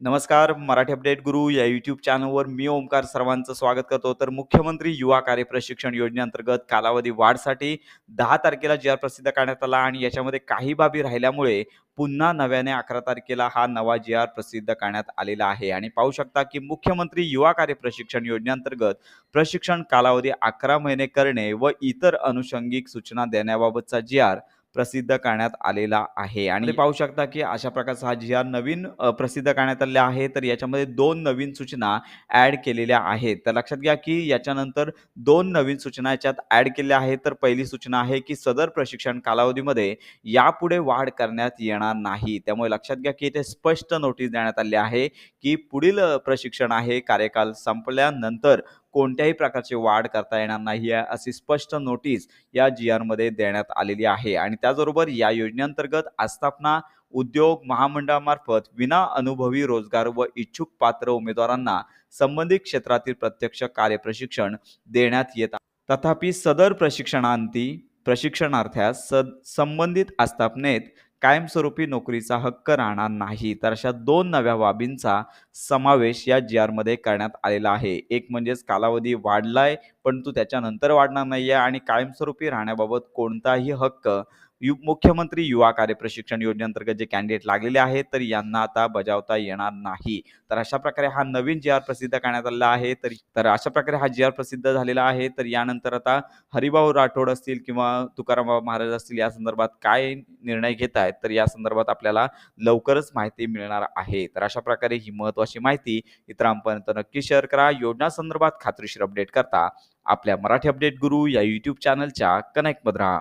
नमस्कार मराठी अपडेट गुरु या यूट्यूब चॅनलवर मी ओमकार सर्वांचं स्वागत करतो. तर मुख्यमंत्री युवा कार्य प्रशिक्षण योजनेअंतर्गत कालावधी वाढसाठी दहा तारखेला जी आर प्रसिद्ध करण्यात आला आणि याच्यामध्ये काही बाबी राहिल्यामुळे पुन्हा नव्याने अकरा तारखेला हा नवा जी आर प्रसिद्ध करण्यात आलेला आहे. आणि पाहू शकता की मुख्यमंत्री युवा कार्य प्रशिक्षण योजनेअंतर्गत प्रशिक्षण कालावधी अकरा महिने करणे व इतर अनुषंगिक सूचना देण्याबाबतचा जी आर प्रसिद्ध करण्यात आलेला आहे. आणि पाहू शकता की अशा प्रकारचा हा जी आर नवीन प्रसिद्ध करण्यात आलेला आहे तर याच्यामध्ये दोन नवीन सूचना ॲड केलेल्या आहेत. तर लक्षात घ्या की याच्यानंतर दोन नवीन सूचना याच्यात ॲड केलेल्या आहेत. तर पहिली सूचना आहे की सदर प्रशिक्षण कालावधीमध्ये यापुढे वाढ करण्यात येणार नाही. त्यामुळे लक्षात घ्या की इथे स्पष्ट नोटीस देण्यात आली आहे की पुढील प्रशिक्षण आहे. कार्यकाल संपल्यानंतर कोणत्याही प्रकारची वाढ करता येणार नाही आहे अशी स्पष्ट नोटीस या जी आरमध्ये देण्यात आलेली आहे. आणि त्याचबरोबर या योजनेअंतर्गत आस्थापना उद्योग महामंडळामार्फत विना अनुभवी रोजगार व इच्छुक पात्र उमेदवारांना संबंधित क्षेत्रातील प्रत्यक्ष कार्यप्रशिक्षण देण्यात येत तथापि सदर प्रशिक्षणांती प्रशिक्षणार्थ्यास सद संबंधित आस्थापनेत कायमस्वरूपी नोकरीचा हक्क राहणार नाही. तर अशा दोन नव्या बाबींचा समावेश या जी आरमध्ये करण्यात आलेला आहे. एक म्हणजेच कालावधी वाढलाय परंतु त्याच्यानंतर वाढणार नाही आहे आणि कायमस्वरूपी राहण्याबाबत कोणताही हक्क यु मुख्यमंत्री युवा कार्य प्रशिक्षण योजनेअंतर्गत जे कॅन्डिडेट लागलेले आहेत तर यांना आता बजावता येणार नाही. तर अशा प्रकारे हा नवीन जी आर प्रसिद्ध करण्यात आलेला आहे तर तर अशा प्रकारे हा जी आर प्रसिद्ध झालेला आहे तर यानंतर आता हरिभाऊ राठोड असतील किंवा तुकाराम महाराज असतील या संदर्भात काय निर्णय घेत आहेत तर या संदर्भात आपल्याला लवकरच माहिती मिळणार आहे. तर अशा प्रकारे ही महत्त्वाची माहिती इतरांपर्यंत नक्की शेअर करा. योजना संदर्भात खात्रीशीर अपडेट करता आपल्या मराठी अपडेट गुरु या यूट्यूब चॅनलच्या कनेक्टमध्ये राहा